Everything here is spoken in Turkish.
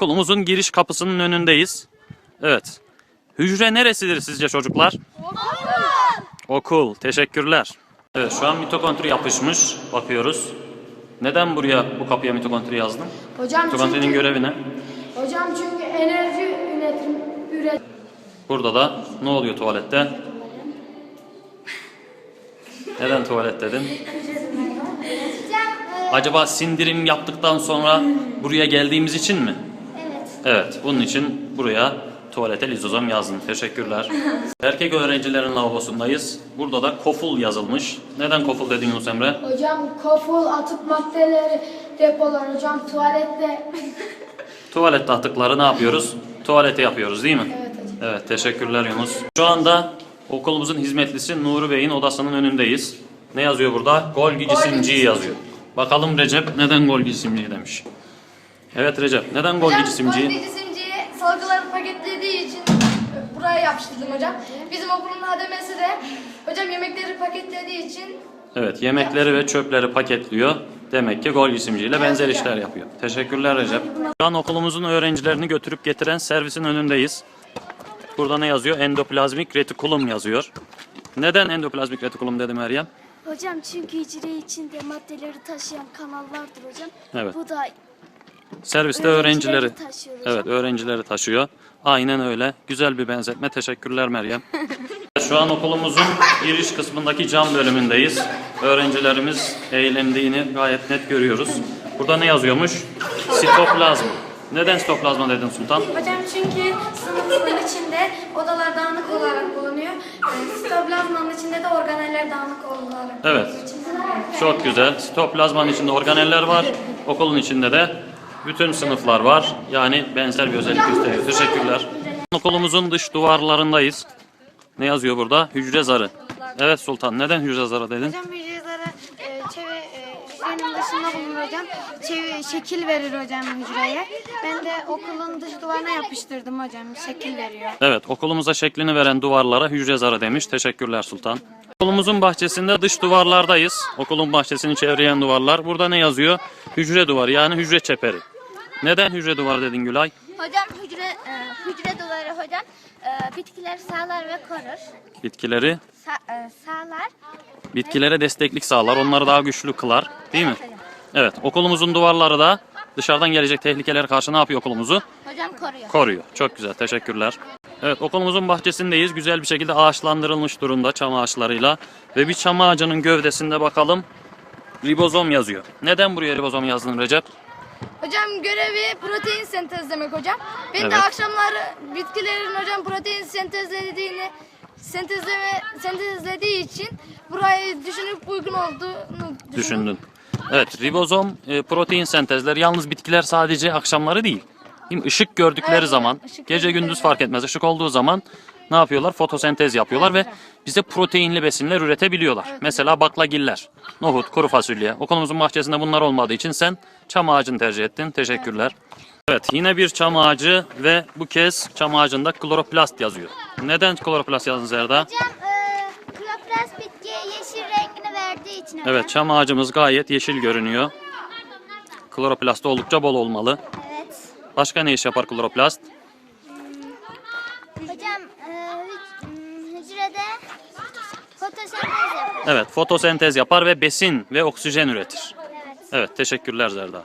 Okulumuzun giriş kapısının önündeyiz. Evet. Hücre neresidir sizce çocuklar? Okul. Teşekkürler. Evet şu an mitokondri yapışmış. Bakıyoruz. Neden buraya bu kapıya mitokondri yazdım? Hocam Mitokondrinin çünkü, görevi ne? hocam çünkü enerji üretim üret Burada da ne oluyor tuvalette? Neden tuvalet dedin? Acaba sindirim yaptıktan sonra buraya geldiğimiz için mi? Evet. Bunun için buraya tuvalete lizozom yazdım. Teşekkürler. Erkek öğrencilerin lavabosundayız. Burada da koful yazılmış. Neden koful dedin Yunus Emre? hocam koful atık maddeleri depolar hocam tuvalette Tuvalette atıkları ne yapıyoruz? Tuvalete yapıyoruz değil mi? Evet hocam. Evet, teşekkürler Yunus. Şu anda okulumuzun hizmetlisi Nuri Bey'in odasının önündeyiz. Ne yazıyor burada? Golgi cisimciği yazıyor. Bakalım Recep neden Golgi cisimciği demiş. Evet Recep, neden Golgi cisimciği? Golgi cisimciyi salgıları paketlediği için buraya yapıştırdım hocam. Bizim okulun hademesi de hocam yemekleri paketlediği için Evet, yemekleri ve çöpleri paketliyor. Demek ki gol cisimciyle benzer işler yapıyor. Teşekkürler Recep. Şu an okulumuzun öğrencilerini götürüp getiren servisin önündeyiz. Burada ne yazıyor? Endoplazmik retikulum yazıyor. Neden endoplazmik retikulum dedi Meryem? Hocam çünkü hücre içinde maddeleri taşıyan kanallardır hocam. Evet. Bu da Serviste Öğrencileri öğrencileri. Evet, öğrencileri taşıyor. Aynen öyle. Güzel bir benzetme. Teşekkürler Meryem. Şu an okulumuzun giriş kısmındaki cam bölümündeyiz. Öğrencilerimiz eğlendiğini gayet net görüyoruz. Burada ne yazıyormuş? Sitoplazma. Neden sitoplazma dedin Sultan? Hocam çünkü sınıfın içinde odalar dağınık olarak bulunuyor. Ee, Sitoplazmanın içinde de organeller dağınık olarak Evet. Çok güzel. Sitoplazmanın içinde organeller var. Okulun içinde de bütün sınıflar var. Yani benzer bir özellik gösteriyor. Teşekkürler. Okulumuzun dış duvarlarındayız. Ne yazıyor burada? Hücre zarı. Evet Sultan. Neden hücre zarı dedin? Hocam hücrelere e, çevre, e, hücrenin dışında bulunur hocam. Çevre, şekil verir hocam hücreye. Ben de okulun dış duvarına yapıştırdım hocam. Şekil veriyor. Evet, okulumuza şeklini veren duvarlara hücre zarı demiş. Teşekkürler Sultan. Okulumuzun bahçesinde dış duvarlardayız. Okulun bahçesini çevreyen duvarlar. Burada ne yazıyor? Hücre duvarı yani hücre çeperi. Neden hücre duvarı dedin Gülay? hocam hücre e, hücre duvarı hocam e, bitkileri sağlar ve korur. Bitkileri, Sa- e, sağlar. bitkilere desteklik sağlar. Onları daha güçlü kılar. Değil mi? Evet, okulumuzun duvarları da dışarıdan gelecek tehlikelere karşı ne yapıyor okulumuzu? Hocam koruyor. Koruyor. Çok güzel. Teşekkürler. Evet okulumuzun bahçesindeyiz. Güzel bir şekilde ağaçlandırılmış durumda çam ağaçlarıyla. Ve bir çam ağacının gövdesinde bakalım ribozom yazıyor. Neden buraya ribozom yazdın Recep? Hocam görevi protein sentezlemek hocam. Ben de Evet. akşamları bitkilerin hocam protein sentezlediğini sentezleme sentezlediği için burayı düşünüp uygun olduğunu düşündüm. Düşündün. Evet ribozom e, protein sentezler. Yalnız bitkiler sadece akşamları değil. Değil mi? Işık gördükleri Evet, zaman ışık gece gördükleri gündüz fark etmez. Işık olduğu zaman ne yapıyorlar? Fotosentez yapıyorlar ve bize proteinli besinler üretebiliyorlar. Mesela baklagiller, nohut, kuru fasulye. Okulumuzun bahçesinde bunlar olmadığı için sen çam ağacını tercih ettin. Teşekkürler. Evet yine bir çam ağacı ve bu kez çam ağacında kloroplast yazıyor. Neden kloroplast yazdın Zerda? Hocam e, kloplast bitkiye yeşil rengini verdiği için hocam. Evet çam ağacımız gayet yeşil görünüyor. Kloroplast oldukça bol olmalı. Evet. Başka ne iş yapar kloroplast? Hocam e, hüc- m, hücrede fotosentez yapıyor. Evet fotosentez yapar ve besin ve oksijen üretir. Evet. Teşekkürler Zerda.